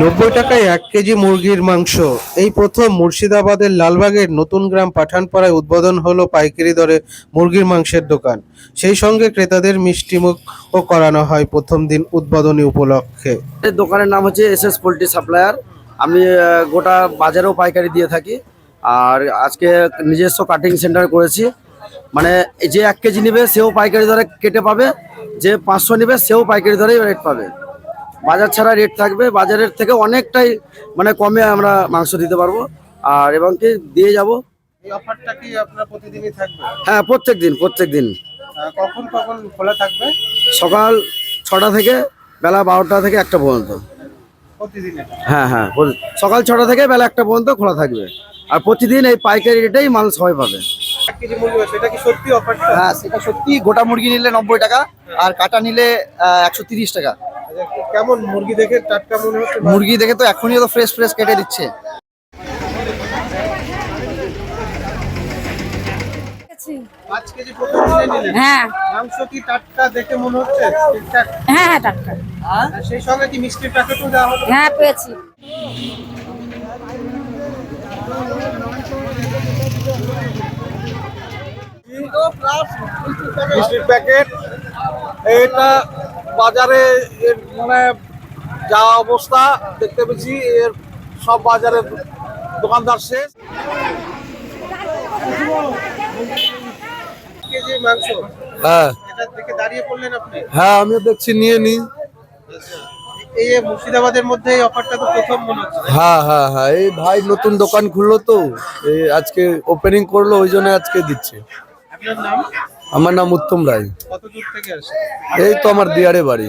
নব্বই টাকায় এক কেজি মুরগির মাংস। এই প্রথম মুর্শিদাবাদের লালবাগের নতুন গ্রাম পাঠানপাড়ায় উদ্বোধন হলো পাইকারি দরে মুরগির মাংসের দোকান। সেই সঙ্গে ক্রেতাদের মিষ্টিমুখও করানো হয় প্রথম দিন উদ্বোধনী উপলক্ষে। দোকানের নাম হচ্ছে এস এস পোলট্রি সাপ্লায়ার। আমি গোটা বাজারেও পাইকারি দিয়ে থাকি। আর আজকে নিজস্ব কাটিং সেন্টার করেছি। মানে যে এক কেজি নেবে সেও পাইকারি দরে কেটে পাবে, যে পাঁচশো নেবে সেও পাইকারি দরেই রেট পাবে। বাজার ছাড়া রেট থাকবে। বাজারের থেকে অনেকটাই মানে কমে আমরা মাংস দিতে পারব। আর এবং কি দিয়ে যাব। এই অফারটা কি আপনার প্রতিদিনই থাকবে? হ্যাঁ প্রত্যেক দিন প্রত্যেক দিন। কখন কখন খোলা থাকবে? সকাল ছটা থেকে বেলা বারোটা থেকে একটা পর্যন্ত। হ্যাঁ হ্যাঁ সকাল ছটা থেকে বেলা একটা পর্যন্ত খোলা থাকবে। আর প্রতিদিন এই পাইকারি রেটেই মাল সবাই পাবে। মুরগি সেটা কি সত্যি অফারটা হ্যাঁ সেটা সত্যি। গোটা মুরগি নিলে নব্বই টাকা আর কাটা নিলে একশো তিরিশ টাকা। কেমন? মুরগি দেখে টাটকা মনে হচ্ছে মুরগি দেখে তো এখনই তো ফ্রেশ ফ্রেশ কেটে দিচ্ছে। হ্যাঁ। মাংস কি টাটকা দেখে মনে হচ্ছে? ঠিকঠাক? হ্যাঁ হ্যাঁ টাটকা। সেই সঙ্গে কি মিষ্টির প্যাকেটও দেওয়া হবে? হ্যাঁ পেয়েছি। মিষ্টির প্যাকেট। এটা বাজারে এর মানে যা অবস্থা দেখতে পেয়েছি এর সব বাজারে দোকানদার শেষ। কেজি মাংস? হ্যাঁ। এটা দেখে দাঁড়িয়ে পড়লেন আপনি? হ্যাঁ আমিও দেখছি নিয়ে নি এই মুর্শিদাবাদের মধ্যে এই অফারটা তো প্রথম মনে হচ্ছে। হ্যাঁ হ্যাঁ হ্যাঁ এই ভাই নতুন দোকান খুললো তো এই আজকে ওপেনিং করল ওই জন্য আজকে দিচ্ছে। আপনার নাম? আমার নাম উত্তম রায়। এই তো আমার দিয়ারে বাড়ি।